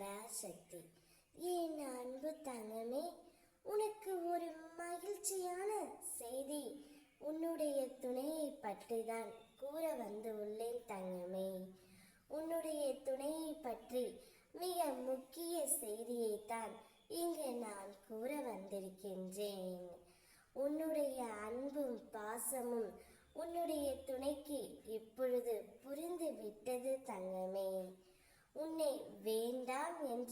பராசக்தி. என் அன்பு தங்கமே உனக்கு ஒரு மகிழ்ச்சியான செய்தி. உன்னுடைய துணையை பற்றி தான் கூற வந்து உள்ளேன் தங்கமே. உன்னுடைய துணையை பற்றி மிக முக்கிய செய்தியை தான் இங்கு நான் கூற வந்திருக்கின்றேன். உன்னுடைய அன்பும் பாசமும் உன்னுடைய துணைக்கு இப்பொழுது புரிந்து விட்டது தங்கமே.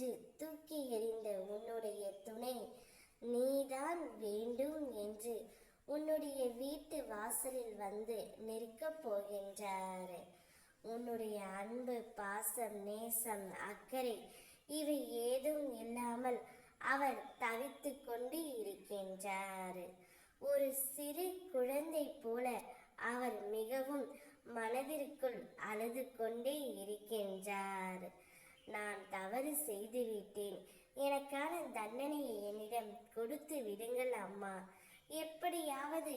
என்று தூக்கி எறிந்த உன்னுடைய துணை. நீதான் வேண்டும் என்று உன்னுடைய வீட்டு வாசலில் வந்து நிற்கப் போகின்றார். உன்னுடைய அன்பு பாசம் நேசம் அக்கறை இவை ஏதும் இல்லாமல் அவர் தவித்து கொண்டு இருக்கின்றார். ஒரு சிறு குழந்தை போல அவர் மிகவும் மனதிற்குள் அழுது கொண்டே இருக்கின்றார். தவறு செய்துவிட்டேன். எனக்கான தண்டனையை என்னிடம் கொடுத்து விடுங்கள் அம்மா. எப்படியாவது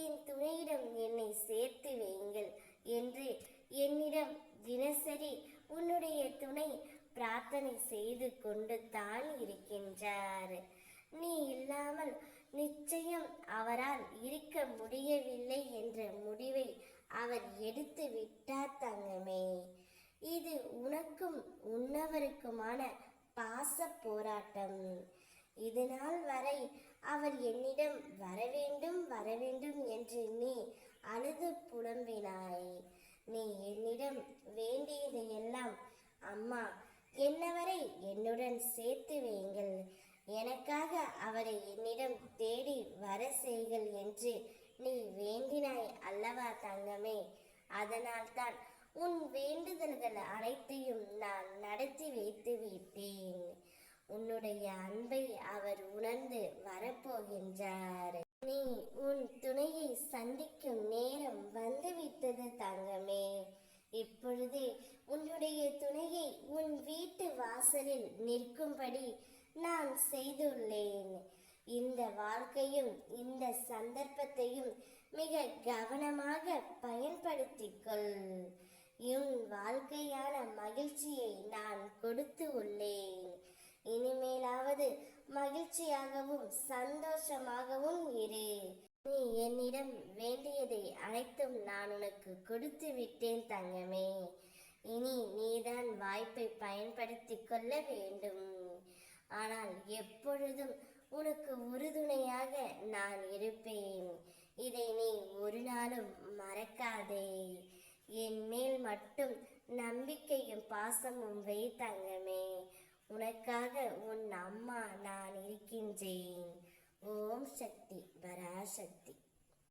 என் துணையிடம் என்னை சேர்த்து வையுங்கள் என்று என்னிடம் தினசரி உன்னுடைய துணை பிரார்த்தனை செய்து கொண்டு தான் இருக்கின்றார். நீ இல்லாமல் நிச்சயம் அவரால் இருக்க முடியவில்லை என்ற முடிவை அவர் எடுத்து விட்டார் தங்கமே. உன்னவருக்குமான பாச போராட்டம் இது நாள் வரை அவர் என்னிடம் வரவேண்டும் வரவேண்டும் என்று நீ அழுது புலம்பினாய். நீ என்னிடம் வேண்டியதையெல்லாம் அம்மா என்னவரை என்னுடன் சேர்த்து வையுங்கள். எனக்காக அவரை என்னிடம் தேடி வர செய்கள் என்று நீ வேண்டினாய் அல்லவா தங்கமே. அதனால்தான் உன் வேண்டுதல்கள் அனைத்தையும் நான் நடத்தி வைத்து விட்டேன். உன்னுடைய அன்பை அவர் உணர்ந்து வரப்போகின்றார். நீ உன் துணையை சந்திக்கும் நேரம் வந்துவிட்டது தங்கமே. இப்பொழுது உன்னுடைய துணையை உன் வீட்டு வாசலில் நிற்கும்படி நான் செய்துள்ளேன். இந்த வாழ்க்கையும் இந்த சந்தர்ப்பத்தையும் மிக கவனமாக பயன்படுத்திக்கொள் மகிழ்ச்சியை நான் கொடுத்து உள்ளேன். இனிமேலாவது மகிழ்ச்சியாகவும் சந்தோஷமாகவும் இரு. நீ என்னிடம் வேண்டியதை அனைத்தும் நான் உனக்கு கொடுத்து விட்டேன் தங்கமே. இனி நீதான் வாய்ப்பை பயன்படுத்திக் கொள்ள வேண்டும். ஆனால் எப்பொழுதும் உனக்கு உறுதுணையாக நான் இருப்பேன். இதை நீ ஒரு நாளும் மறக்காதே. என் மேல் மட்டும் நம்பிக்கையும் பாசமும் வை தங்கமே உனக்காக உன் அம்மா நான் இருக்கின்றேன். ஓம் சக்தி பராசக்தி